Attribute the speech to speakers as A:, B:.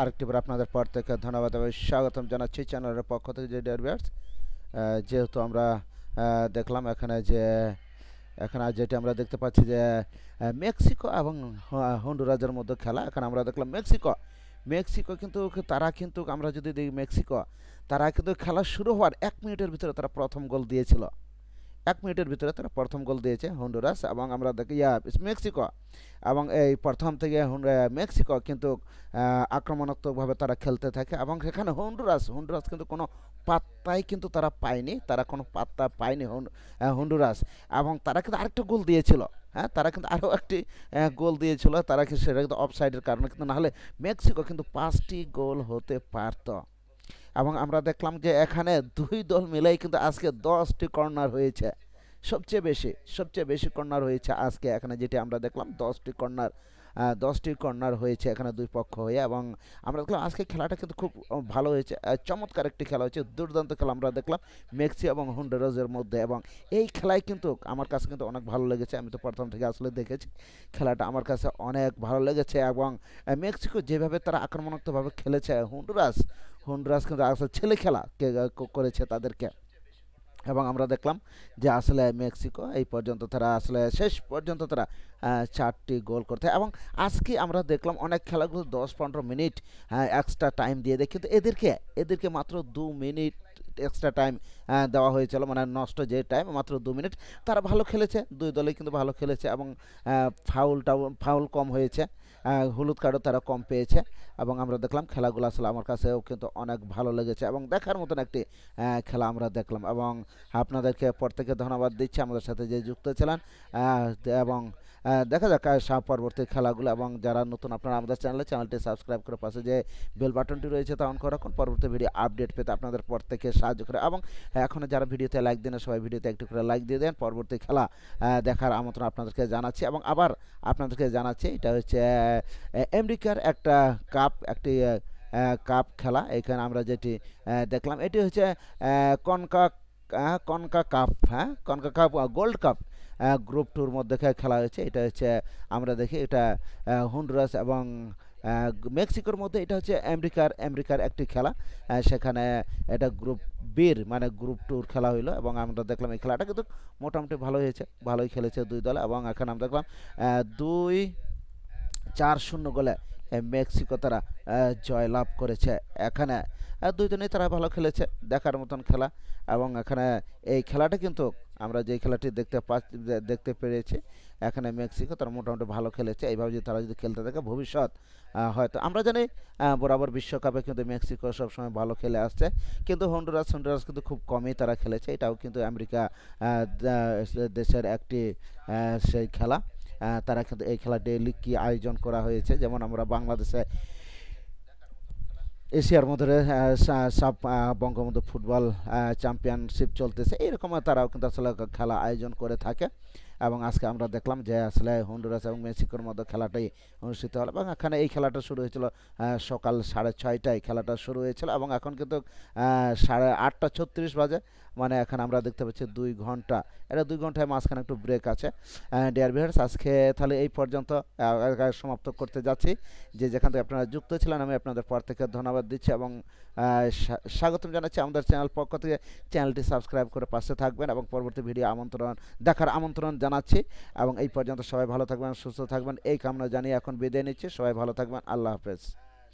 A: আরেকটিবার আপনাদের প্রত্যেককে ধন্যবাদ এবং স্বাগতম জানাচ্ছি চ্যানেলের পক্ষ থেকে যে ডিয়ার যেহেতু আমরা দেখলাম এখানে যে, এখানে যেটি আমরা দেখতে পাচ্ছি যে মেক্সিকো এবং হন্ডুরাজের মধ্যে খেলা। এখানে আমরা দেখলাম মেক্সিকো। মেক্সিকো কিন্তু, তারা কিন্তু, আমরা যদি দেখি মেক্সিকো, তারা কিন্তু খেলা শুরু হওয়ার এক মিনিটের ভিতরে তারা প্রথম গোল দিয়েছিল। এক মিনিটের ভিতরে তারা প্রথম গোল দিয়েছে হন্ডুরাস এবং আমরা দেখি, ইয়া মেক্সিকো। এবং এই প্রথম থেকে মেক্সিকো কিন্তু আক্রমণাত্মকভাবে তারা খেলতে থাকে এবং সেখানে হন্ডুরাস হন্ডুরাস কিন্তু কোনো পাত্তাই কিন্তু তারা পায়নি, তারা কোনো পাত্তা পায়নি হন্ডুরাস। এবং তারা কিন্তু আরেকটা গোল দিয়েছিল হ্যাঁ তারা কিন্তু আরও একটি গোল দিয়েছিল, তারা কিন্তু সেটা কিন্তু অফসাইডের কারণে, কিন্তু নাহলে মেক্সিকো কিন্তু পাঁচটি গোল হতে পারতো। এবং আমরা দেখলাম যে এখানে দুই দল মিলেই কিন্তু আজকে দশটি কর্নার হয়েছে। সবচেয়ে বেশি সবচেয়ে বেশি কর্নার হয়েছে আজকে এখানে যেটি আমরা দেখলাম, দশটি কর্নার দশটি কর্নার হয়েছে এখানে দুই পক্ষ হয়ে এবং আমরা দেখলাম আজকে খেলাটা কিন্তু খুব ভালো হয়েছে। চমৎকার একটি খেলা হয়েছে, দুর্দান্ত খেলা আমরা দেখলাম মেক্সি এবং হন্ডুরাজের মধ্যে এবং এই খেলায় কিন্তু আমার কাছে কিন্তু অনেক ভালো লেগেছে। আমি তো প্রথম থেকে আসলে দেখেছি, খেলাটা আমার কাছে অনেক ভালো লেগেছে এবং মেক্সিকো যেভাবে তারা আক্রমণাত্মকভাবে খেলেছে হন্ডুরাস হন্ডুরাস কিন্তু আসলে ছেলে খেলা করেছে তাদেরকে। এবং আমরা দেখলাম যে আসলে মেক্সিকো এই পর্যন্ত তারা আসলে শেষ পর্যন্ত তারা চারটি গোল করতে এবং আজকে আমরা দেখলাম অনেক খেলাগুলো দশ পনেরো মিনিট এক্সট্রা টাইম দিয়ে দেয়। কিন্তু এদেরকে এদেরকে মাত্র দু মিনিট এক্সট্রা টাইম দেওয়া হয়েছিল। মানে নষ্ট যে টাইম মাত্র দু মিনিট। তারা ভালো খেলেছে, দুই দলে কিন্তু ভালো খেলেছে এবং ফাউলটাও ফাউল কম হয়েছে। হলুদ কার্ডও তারা কম পেয়েছে এবং আমরা দেখলাম খেলাগুলো আসলে আমার কাছেও কিন্তু অনেক ভালো লেগেছে এবং দেখার মতন একটি খেলা আমরা দেখলাম এবং আপনাদেরকে প্রত্যেকে ধন্যবাদ দিচ্ছি আমাদের সাথে যে যুক্ত ছিলেন এবং দেখা যাক পরবর্তী খেলাগুলো এবং যারা নতুন আপনারা আমাদের চ্যানেলে চ্যানেলটি সাবস্ক্রাইব করে পাশে যে বেল বাটনটি রয়েছে তা অন করে রাখুন। পরবর্তী ভিডিও আপডেট পেতে আপনাদের প্রত্যেকে সাহায্য করে এবং এখনও যারা ভিডিওতে লাইক দেন সবাই ভিডিওতে একটু করে লাইক দিয়ে দেন। পরবর্তী খেলা দেখার আমন্ত্রণ আপনাদেরকে জানাচ্ছি এবং আবার আপনাদেরকে জানাচ্ছি, এটা হচ্ছে আমেরিকার একটা কাপ একটি কাপ খেলা। এখানে আমরা যেটি দেখলাম, এটি হচ্ছে কনকা কনকা কাপ হ্যাঁ? Concha cup gold cup group tour মধ্যে খেলা হয়েছে। এটা হচ্ছে, আমরা দেখি, এটা হন্ডুরাস এবং মেক্সিকোর মধ্যে এটা হচ্ছে আমেরিকার আমেরিকার একটি খেলা। সেখানে এটা গ্রুপ বির মানে গ্রুপ টুর খেলা হইল এবং আমরা দেখলাম এই খেলাটা কিন্তু মোটামুটি ভালো হয়েছে, ভালোই খেলেছে দুই দল এবং এখানে আমরা দেখলাম দুই চার শূন্য গোলে মেক্সিকো তারা জয়লাভ করেছে এখানে। দুইজনেই তারা ভালো খেলেছে, দেখার মতন খেলা। এবং এখানে এই খেলাটা কিন্তু আমরা যে খেলাটি দেখতে পাচ্ছি দেখতে পেরেছি, এখানে মেক্সিকো তারা মোটামুটি ভালো খেলেছে। এইভাবে যদি তারা যদি খেলতে থাকে, ভবিষ্যৎ হয়তো, আমরা জানি বরাবর বিশ্বকাপে কিন্তু মেক্সিকো সবসময় ভালো খেলে আসছে। কিন্তু হন্ডুরাস হন্ডুরাস কিন্তু খুব কমই তারা খেলেছে। এটাও কিন্তু আমেরিকা দেশের একটি সেই খেলা। তারা কিন্তু এই খেলা ডেলি কি আয়োজন করা হয়েছে? যেমন আমরা বাংলাদেশে এশিয়ার মধ্যে সাব বঙ্গবন্ধু ফুটবল চ্যাম্পিয়নশিপ চলতেছে। এরকম তারাও কিন্তু আসলে খেলা আয়োজন করে থাকে। এবং আজকে আমরা দেখলাম যে আসলে হন্ডুরাস এবং মেক্সিকোর মধ্যে খেলাটাই অনুষ্ঠিত হলো এবং এখানে এই খেলাটা শুরু হয়েছিল সকাল সাড়ে ছয়টায় খেলাটা শুরু হয়েছিল এবং এখন কিন্তু সাড়ে আটটা ছত্রিশ বাজে। মানে এখন আমরা দেখতে পাচ্ছি দুই ঘণ্টা, এটা দুই ঘন্টায় মাঝখানে একটু ব্রেক আছে। ডিয়ার ভিউয়ার্স আজকে তাহলে এই পর্যন্ত সমাপ্ত করতে যাচ্ছি। যে যেখান থেকে আপনারা যুক্ত ছিলেন, আমি আপনাদের পর থেকে ধন্যবাদ দিচ্ছি এবং স্বাগতম জানাচ্ছি আমাদের চ্যানেল পক্ষ থেকে। চ্যানেলটি সাবস্ক্রাইব করে পাশে থাকবেন এবং পরবর্তী ভিডিও আমন্ত্রণ, দেখার আমন্ত্রণ জানাচ্ছি এবং এই পর্যন্ত সবাই ভালো থাকবেন, সুস্থ থাকবেন, এই কামনা জানিয়ে এখন বিদায় নিচ্ছি। সবাই ভালো থাকবেন, আল্লাহ হাফেজ।